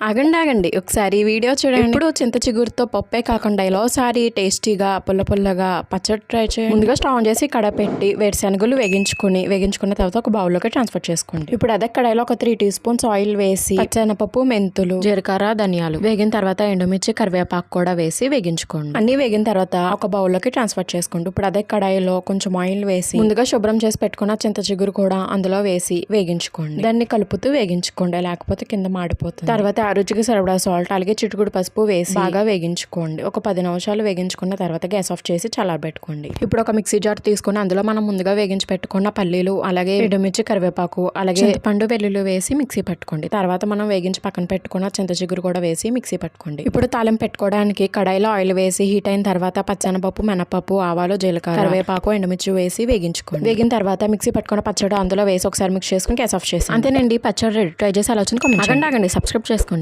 ఆగండి ఆగండి ఒకసారి ఈ వీడియో చూడండి. ఇప్పుడు చింత చిగురుతో పప్పే కాకుండా ఇలా ఒకసారి టేస్టీగా పుల్ల పుల్లగా పచ్చడి ట్రై చేయండి. ముందుగా స్టవ్ ఆన్ చేసి కడ పెట్టి వేరుశనగలు వేగించుకుని వేగించుకున్న తర్వాత ఒక బౌల్లోకి ట్రాన్స్ఫర్ చేసుకోండి. ఇప్పుడు అదే కడాయిలో ఒక త్రీ టీ స్పూన్స్ ఆయిల్ వేసి పచ్చెనపప్పు మెంతులు జీలకర్ర ధనియాలు వేగిన తర్వాత ఎండుమిర్చి కరివేపాకు కూడా వేసి వేగించుకోండి. అన్ని వేగిన తర్వాత ఒక బౌల్లోకి ట్రాన్స్ఫర్ చేసుకోండి. ఇప్పుడు అదే కడాయిలో కొంచెం ఆయిల్ వేసి ముందుగా శుభ్రం చేసి పెట్టుకున్న చింత చిగురు కూడా అందులో వేసి వేగించుకోండి. దాన్ని కలుపుతూ వేగించుకోండి. లేకపోతే కింద మాడిపోతుంది. తర్వాత రుచికి సరిపడా సాల్ట్ అలాగే చిటుకుడు పసుపు వేసి బాగా వేగించుకోండి. ఒక పది నిమిషాలు వేగించుకున్న తర్వాత గ్యాస్ ఆఫ్ చేసి చల్లారబెట్టుకోండి ఇప్పుడు ఒక మిక్సీ జార్ తీసుకుని అందులో మనం ముందుగా వేగించి పెట్టుకున్న పల్లీలు అలాగే ఎండుమిర్చి కరివేపాకు అలాగే పండు వెల్లుల్లి వేసి మిక్సీ పట్టుకోండి. తర్వాత మనం వేగించి పక్కన పెట్టుకున్న చింత చిగురు కూడా వేసి మిక్సీ పట్టుకోండి. ఇప్పుడు తాలింపు పెట్టుకోవడానికి కడాయిలో ఆయిల్ వేసి హీట్ అయిన తర్వాత పచ్చనపప్పు మినపప్పు ఆవాలు జీలకర్ర కరివేపాకు ఎండుమిర్చి వేసి వేగించుకోండి. వేగిన తర్వాత మిక్సీ పట్టుకున్న పచ్చడి అందులో వేసి ఒకసారి మిక్స్ చేసుకుని గ్యాస్ ఆఫ్ చేసి అంతేనండి పచ్చడి రెడీ. ట్రై చేసి అలా వచ్చింది comment చేయండి. ఆగండి ఆగండి సబ్స్క్రైబ్ చేసుకోండి.